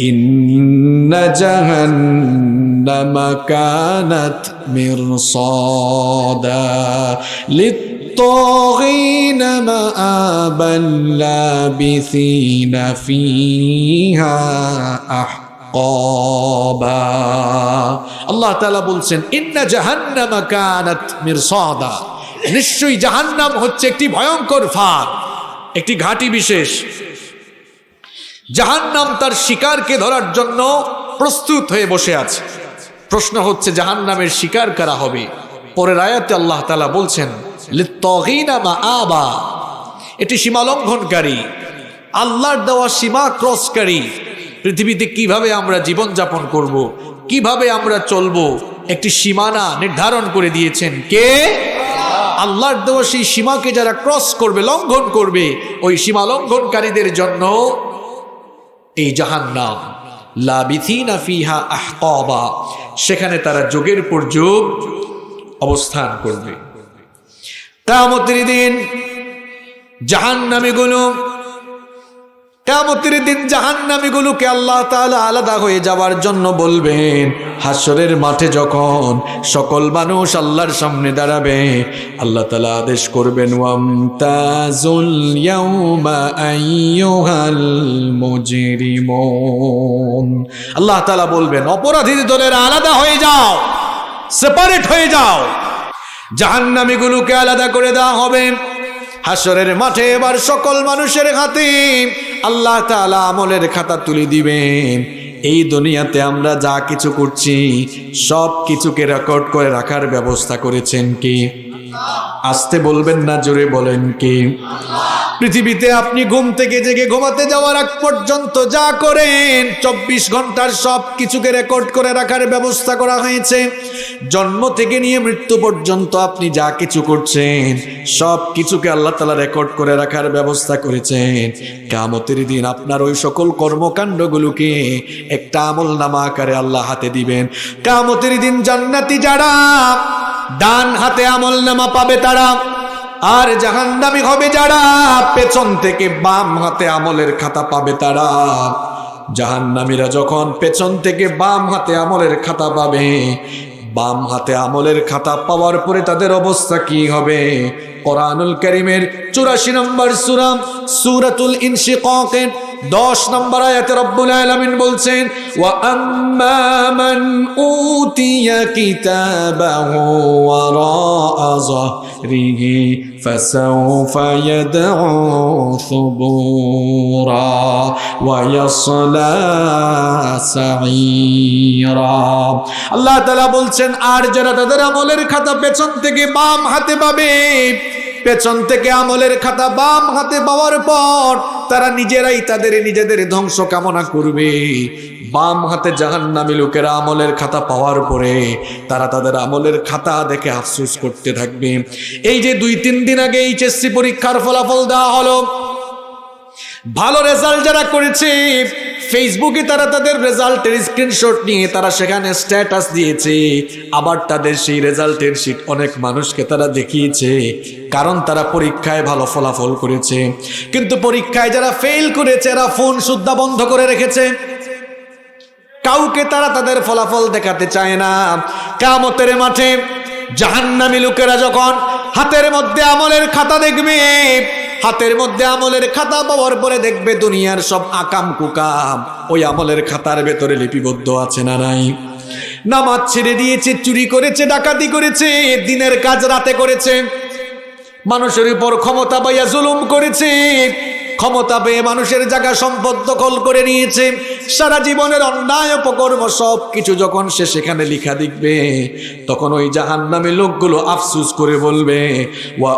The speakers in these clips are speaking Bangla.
إن جهنم كانت مرصادا للطاغين مآبا لابثين فيها أحقابا আল্লাহ তাআলা বলছেন ইন্না জাহান্নামা কানাত মিরসাদা নিশ্চয়ই জাহান্নাম হচ্ছে একটি ভয়ঙ্কর ফাঁদ একটি ঘাঁটি বিশেষ জাহান্নাম তার শিকারকে ধরার জন্য প্রস্তুত হয়ে বসে আছে। প্রশ্ন হচ্ছে, জাহান্নামের শিকার কারা হবে? পরের আয়াতে আল্লাহ তালা বলছেন আবা এটি সীমালঙ্ঘনকারী, আল্লাহর দেওয়া সীমা ক্রসকারী। পৃথিবীতে কীভাবে আমরা জীবন যাপন করব। কীভাবে আমরা চলবো, একটি সীমানা নির্ধারণ করে দিয়েছেন কে? আল্লাহর দেওয়া সেই সীমাকে যারা ক্রস করবে, লঙ্ঘন করবে, ওই সীমা লঙ্ঘনকারীদের জন্য এই জাহান্নাম। নাম ফিহা আহকাবা। সেখানে তারা যোগের পর যুগ অবস্থান করবে। কামতের দিন জাহান্নামীগুলো কামতের দিন জাহান্নামীগুলোকে আল্লাহ তাআলা আলাদা হয়ে যাওয়ার জন্য বলবেন হাসরের মাঠে যখন সকল মানুষ আল্লাহর সামনে দাঁড়াবে, আল্লাহ তাআলা আদেশ করবেন আল্লাহ তালা বলবেন অপরাধী দলের আলাদা হয়ে যাও সেপারেট হয়ে যাও। জাহান্নামীগুলোকে আলাদা করে দেওয়া হবে। হাসরের মাঠে এবার সকল মানুষের হাতে আল্লাহ তালা আমলের খাতা তুলে দিবেন। এই দুনিয়াতে আমরা যা কিছু করছি সব কিছুকে রেকর্ড করে রাখার ব্যবস্থা করেছেন কি? আসতে বলবেন না, জোরে বলেন কি? পৃথিবীতে আপনি ঘুম থেকে জেগে ঘুমাতে যাওয়ার আগ পর্যন্ত যা করেন, চব্বিশ ঘণ্টার সব কিছুকে রেকর্ড করে রাখার ব্যবস্থা করা হয়েছে। জন্ম থেকে নিয়ে মৃত্যু পর্যন্ত আপনি যা কিছু করছেন, সব কিছুকে আল্লাহ তালা রেকর্ড করে রাখার ব্যবস্থা করেছেন। কামতের দিন আপনার ওই সকল কর্মকাণ্ডগুলোকে একটা আমল নামা আকারে আল্লাহ হাতে দিবেন। কামতের দিন জান্নাতি যারা ডান হাতে আমল নামা পাবে তারা। আর জাহান্নামি হবে যারা, পেছন থেকে বাম হাতে আমলের খাতা পাবে তারা। জাহান্নামীরা যখন পেছন থেকে বাম হাতে আমলের খাতা পাবে বাম হাতে আমলের খাতা পাওয়ার পরে তাদের অবস্থা কি হবে? কোরআনুল করিমের চুরাশি নম্বর সুরাম সুরাতুল ইনশিকাকের দশ নম্বর আয়াতে রব্বুল আলমিন বলছেন, ওয়া আম্মামান উতিয়া কিতাবাহু যাহরিহি ইয়াদউ থুবুরা ওয়া ইয়াসলা সাঈরা আল্লাহ তাআলা বলছেন, আর যারা তাদের আমলের খাতা পেছন থেকে বাম হাতে পাবে, পেছন থেকে আমলের খাতা বাম হাতে পাওয়ার পর তারা নিজেরাই তাদের নিজেদের ধ্বংস কামনা করবে। বাম হাতে জাহান্নামী লোকেরা আমলের খাতা পাওয়ার পরে তারা তাদের আমলের খাতা দেখে আফসোস করতে থাকবে। এই যে দুই তিন দিন আগে এইচএসসি পরীক্ষার ফলাফল দেওয়া হলো, ভালো রেজাল্ট যারা করেছে, ফেসবুকে তারা তাদের রেজাল্টের স্ক্রিনশট নিয়ে তারা সেখানে স্ট্যাটাস দিয়েছে। আবার তাদের সেই রেজাল্টের শিট অনেক মানুষকে তারা দেখিয়েছে, কারণ তারা পরীক্ষায় ভালো ফলাফল করেছে। কিন্তু পরীক্ষায় যারা ফেল করেছে, এরা ফোন সুদ্ধা বন্ধ করে রেখেছে। কাউকে তারা তাদের ফলাফল দেখাতে চায় না। কামতের মাঠে জাহান্নামী লোকেরা যখন হাতের মধ্যে আমলের খাতা দেখবে, হাতের মধ্যে আমলের খাতা পাওয়ার পরে দেখবে দুনিয়ার সব আকাম কুকাম। ওই আমলের খাতার ভেতরে লিপিবদ্ধ আছে না নাই? নামাজ ছেড়ে দিয়েছে, চুরি করেছে, ডাকাতি করেছে, দিনের কাজ রাতে করেছে। মানুষের উপর ক্ষমতা পাইয়া জুলুম করেছে। ক্ষমতা পেয়ে মানুষের জায়গা সম্পদ দখল করে নিয়েছে। সারা জীবনের অন্যায়, অপকর্ম সব কিছু যখন সে সেখানে লিখা দেখবে, তখন ওই জাহান নামে লোকগুলো আফসুস করে বলবে, ওয়া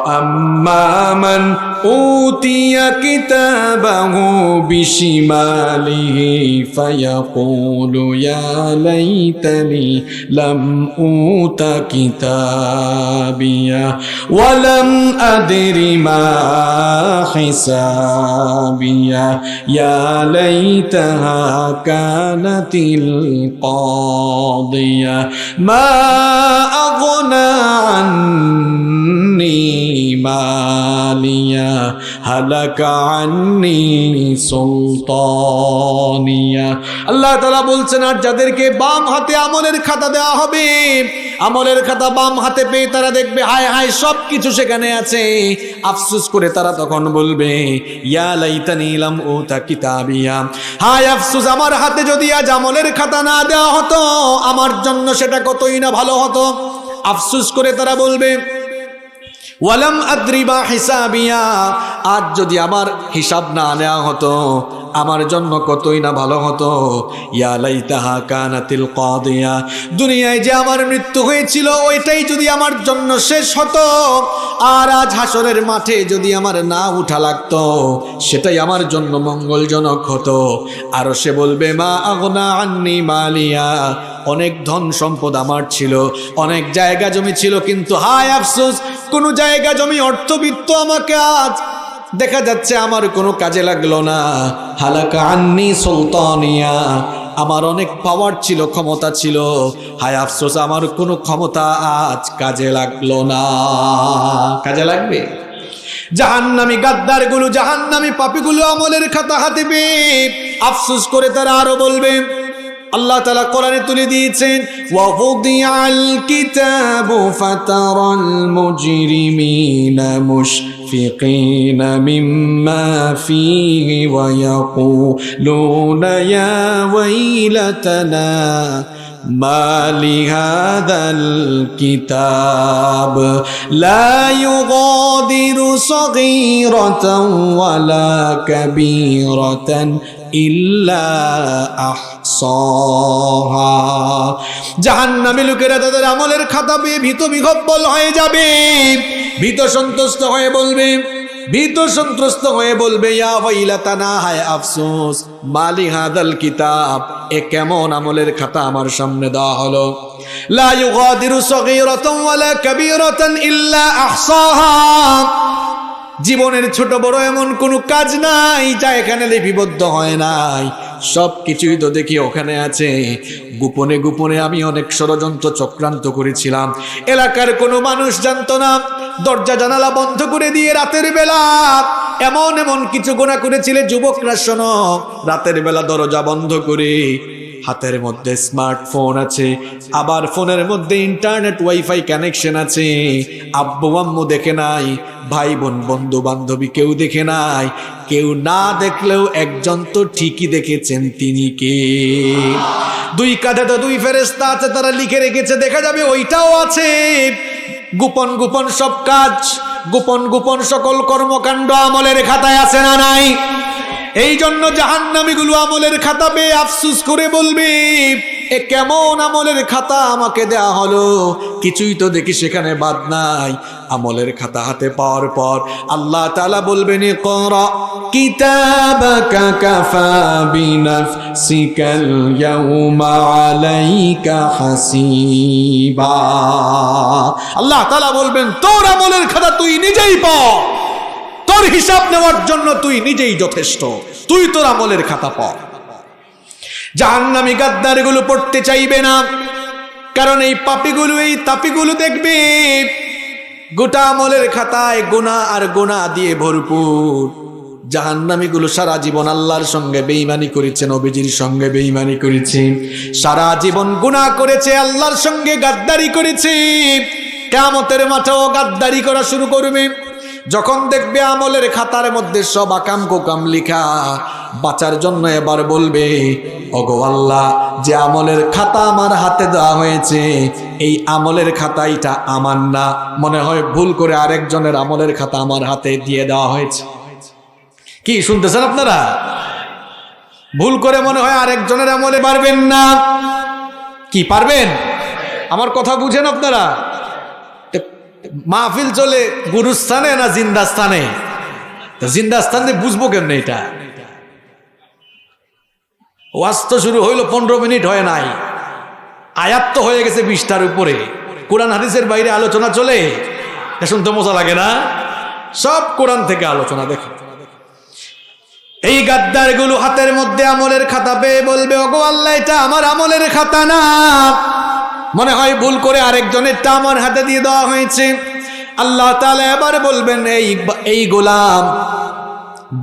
আদরি মা হিসাবিয়া ইয়া লাইতাহা كانت القاضية ما أغنى عني আন্নি মালিয়া হালাকা আন্নি সুলতানিয়া আল্লাহ তাআলা বলছেন আর যাদেরকে বাম হাতে আমলের খাতা দেওয়া হবে আমলের খাতা বাম হাতে পেয়ে তারা দেখবে, হায় হায় সব কিছু সেখানে আছে। আফসোস করে তারা তখন বলবে, ইয়া লাইতানি লাম উতা কিতাবিয়া। হায় আফসোস, আমার হাতে যদি আজ আমলের খাতা না দেওয়া হতো, আমার জন্য সেটা কতই না ভালো হতো? আফসোস করে তারা বলবে, ওয়ালাম আদ্রিবা হিসাবিয়া। আজ যদি আমার হিসাব না নেওয়া হতো আমার জন্য কতই না ভালো হতো। ইয়া লাইতাহা কানাতিল কাদিয়া। দুনিয়ায় যে আমার মৃত্যু হয়েছিল, ওইটাই যদি আমার জন্য শেষ হতো, আর আজ হাসরের মাঠে যদি আমার না উঠা লাগতো, সেটাই আমার জন্য মঙ্গলজনক হতো। আর সে বলবে, মা আগনা আন্নি মালিয়া। অনেক ধন সম্পদ আমার ছিল, অনেক জায়গা জমি ছিল, কিন্তু হায় আফসোস, কোনো জায়গা জমি অর্থবিত্ত আমাকে আজ দেখা যাচ্ছে আমার কোনো কাজে লাগল না। হালাকা আন্নি সুলতানিয়া, আমার অনেক পাওয়ার ছিল, ক্ষমতা ছিল। হায় আফসোস, আমার কোনো ক্ষমতা আজ কাজে লাগল না। কাজে লাগবে? জাহান্নামি গাদ্দারগুলো জাহান্নামি পাপিগুলো আমলের খাতা হাতে পেয়ে আফসোস করে তারা আরও বলবে আল্লাহ তালা কোরআনে তুলে দিয়েছেন ওয়াহুদিয়াল কিতাবু ফাতারাল মুজরিমিনা মুশফিকিনা মিম্মা ফীহি ওয়া ইয়াকুলুনা ইয়া ওয়াইলাতানা ما لهذا الكتاب لا يغادر صغيرة ولا كبيرة ইল্লা আহসাহা জাহান্নামী লোকেরা তাদের আমলের খাতা পেয়ে ভীত বিহব্বল হয়ে যাবে ভীত সন্তুষ্ট হয়ে বলবে ভীত সন্ত্রস্ত হয়ে বলবে আফসোস, মালি হাদাল কিতাব, এ কেমন আমলের খাতা আমার সামনে দেওয়া হলো? জীবনের ছোট বড় এমন কোনো কাজ নাই যা এখানে লিপিবদ্ধ হয় নাই। সব কিছুই তো দেখি ওখানে আছে। গোপনে গোপনে আমি অনেক ষড়যন্ত্র চক্রান্ত করেছিলাম। এলাকার কোনো মানুষ জানতো না। দরজা জানালা বন্ধ করে দিয়ে রাতের বেলা এমন এমন কিছু গোনা করেছিলে যুবকরা শোনো। রাতের বেলা দরজা বন্ধ করে হাতের মধ্যে স্মার্টফোন আছে, আবার ফোনের মধ্যে ইন্টারনেট ওয়াইফাই কানেকশন আছে। আব্বু আম্মু দেখে নাই ভাই বোন বন্ধু বান্ধবী কেউ দেখে নাই। কেউ না দেখলেও একজন তো ঠিকই দেখেছেন তিনি কে। দুই কাঁধে তো দুই ফেরেস্তা আছে, তারা লিখে রেখেছে, দেখা যাবে ওইটাও আছে। গোপন গোপন সব কাজ, গোপন গোপন সকল কর্মকাণ্ড আমলের খাতায় আছে না নাই? এই জন্য জাহান্নামীগুলো আমলের খাতা পেয়ে আফসুস করে বলবে, এ কেমন আমলের খাতা আমাকে দেয়া হলো? কিছুই তো দেখি সেখানে বাদ নাই। আমলের খাতা হাতে পাওয়ার পর আল্লাহ তালা বলবেন করা কিতাবাকা আল্লাহ তাআলা বলবেন, তোর আমলের খাতা তুই নিজেই পড়। তোর হিসাব নেওয়ার জন্য তুই নিজেই যথেষ্ট। তুই তোর আমলের খাতা পড়। জাহান্নামী গাদ্দারগুলো পড়তে চাইবে না। কারণ এই পাপিগুলো, এই তাপিগুলো দেখবে, গোটা আমলের খাতায় গোনা আর গোনা দিয়ে ভরপুর। জাহান্নামীগুলো সারা জীবন আল্লাহর সঙ্গে বেইমানি করেছে, নবীজির সঙ্গে বেইমানি করেছে। সারা জীবন গুনাহ করেছে, আল্লাহর সঙ্গে গাদ্দারি করেছে। কেমতের মাঠেও গাদ্দারি করা শুরু করবে। যখন দেখবে আমলের খাতার মধ্যে সব আকাম কোকাম লিখা, বাঁচার জন্য এবার বলবে, ওগো আল্লাহ, যে আমলের খাতা আমার হাতে দেওয়া হয়েছে, এই আমলের খাতা এটা আমার না। মনে হয় ভুল করে আরেকজনের আমলের খাতা আমার হাতে দিয়ে দেওয়া হয়েছে। কি, শুনতেছেন আপনারা? ভুল করে মনে হয় আরেকজনের আমলে পারবেন না। কি, পারবেন? আমার কথা বুঝেন আপনারা? মাহফিল চলে গুরুস্থানে না জিন্দাস্থানে? জিন্দাস্থানে বুঝব কেমনে এটা? ওয়াজ তো শুরু হইল পনেরো মিনিট হয় নাই। আয়াত্ত হয়ে গেছে বিশটার উপরে। কোরআন হাদিসের বাইরে আলোচনা চলে? শুনতে মজা লাগে না? সব কোরআন থেকে আলোচনা দেখো। এই গাদ্দারগুলো হাতের মধ্যে আমলের খাতা পেয়ে বলবে, ওগো আল্লাহ, এটা আমার আমলের খাতা না। মনে হয় ভুল করে আরেকজনেরটা আমার হাতে দিয়ে দেওয়া হয়েছে। আল্লাহ তাআলা এবার বলবেন, এই এই গোলাম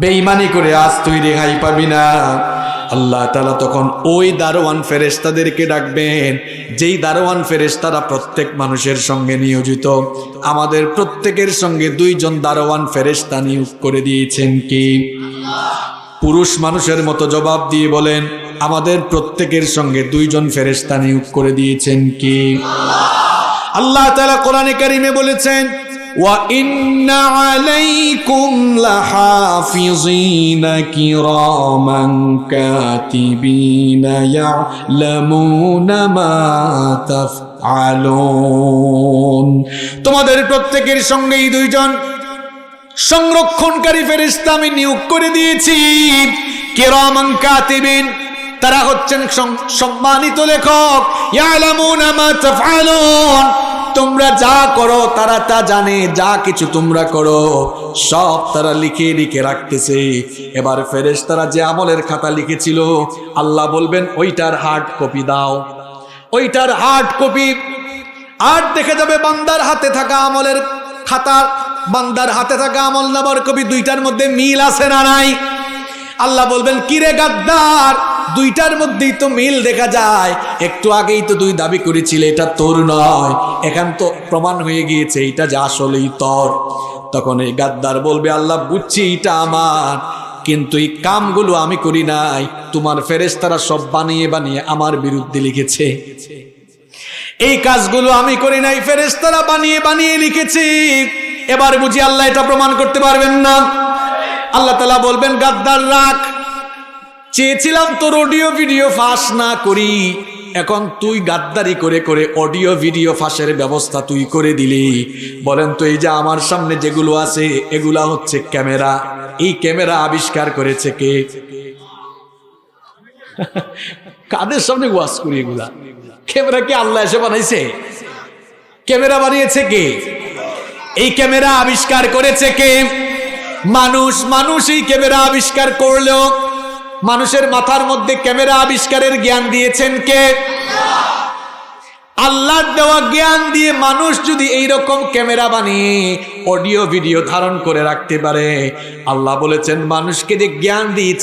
বেইমানি করে আজ তুই রেহাই পাবি না। আল্লাহ তালা তখন ওই দারোয়ান ফেরেস্তাদেরকে ডাকবেন, যেই দারোয়ান ফেরেস্তারা প্রত্যেক মানুষের সঙ্গে নিয়োজিত। আমাদের প্রত্যেকের সঙ্গে দুইজন দারোয়ান ফেরেস্তা নিয়োগ করে দিয়েছেন কি? পুরুষ মানুষের মতো জবাব দিয়ে বলেন আমাদের প্রত্যেকের সঙ্গে দুইজন ফেরেস্তা নিয়োগ করে দিয়েছেন কি আল্লাহ তালা কোরআনে কারিমে বলেছেন وَإِنَّ عَلَيْكُمْ لَحَافِظِينَ كِرَامًا كَاتِبِينَ يَعْلَمُونَ مَا تَفْعَلُونَ তোমাদের প্রত্যেকের সঙ্গেই দুইজন সংরক্ষণকারী ফেরেশতা আমি নিয়োগ করে দিয়েছি কিরামান কাতিবিন তারা হচ্ছেন সম্মানিত লেখক। তোমরা যা করো, তারা তা জানে। যা কিছু তোমরা করো, সব তারা লিখে লিখে রাখতেছে। এবার ফেরেশতারা যে আমলের খাতা লিখেছিল, আল্লাহ বলবেন, ওইটার হার্ড কপি দাও। ওইটার হার্ড কপি আর দেখে যাবে, বান্দার হাতে থাকা আমলের খাতা, বান্দার হাতে থাকা আমল নামার কবি দুইটার মধ্যে মিল আছে না নাই? আল্লাহ বলবেন, কিরে গাদ্দার? দুইটার মধ্যেই তো মিল দেখা যায়। একটু আগেই তো তুই দাবি করেছিলে, এটা তোর নয়। এখন তো প্রমাণ হয়ে গিয়েছে, এটা যে আসলেই তোর। তখন এই গাদ্দার বলবে, আল্লাহ, বুঝছি এটা আমার। কিন্তু এই কামগুলো আমি করি নাই। তোমার ফেরেশতারা সব বানিয়ে বানিয়ে আমার বিরুদ্ধে লিখেছে। এই কাজগুলো আমি করি নাই, ফেরেশতারা বানিয়ে বানিয়ে লিখেছি। এবার বুঝি আল্লাহ এটা প্রমাণ করতে পারবেন না? আল্লাহ তালা বলবেন, গাদ্দার, রাখ। চেয়েছিলাম তোর অডিও ভিডিও ফাঁস না করি। এখন তুই গাদ্দারি করে করে অডিও ভিডিও ফাঁসের ব্যবস্থা তুই করে দিলি। বলেন তো এই যে আমার সামনে যেগুলো আছে, এগুলা হচ্ছে ক্যামেরা। এই ক্যামেরা আবিষ্কার করেছে কে? কাদের সামনে ওয়াজ করি এগুলা? ক্যামেরা কি আল্লাহ এসে বানাইছে? ক্যামেরা বানিয়েছে কে? এই ক্যামেরা আবিষ্কার করেছে কে? মানুষ মানুষ এই ক্যামেরা আবিষ্কার করলেও মানুষের মাথার মধ্যে ক্যামেরা আবিষ্কারের জ্ঞান দিয়েছেন কে? আল্লাহ। দেওয়া জ্ঞান দিয়ে মানুষ যদি এইরকম ক্যামেরা বানিয়ে অডিও ভিডিও ধারণ করে রাখতে পারে, আল্লাহ বলেছেন, মানুষকে যে জ্ঞান দিয়েছে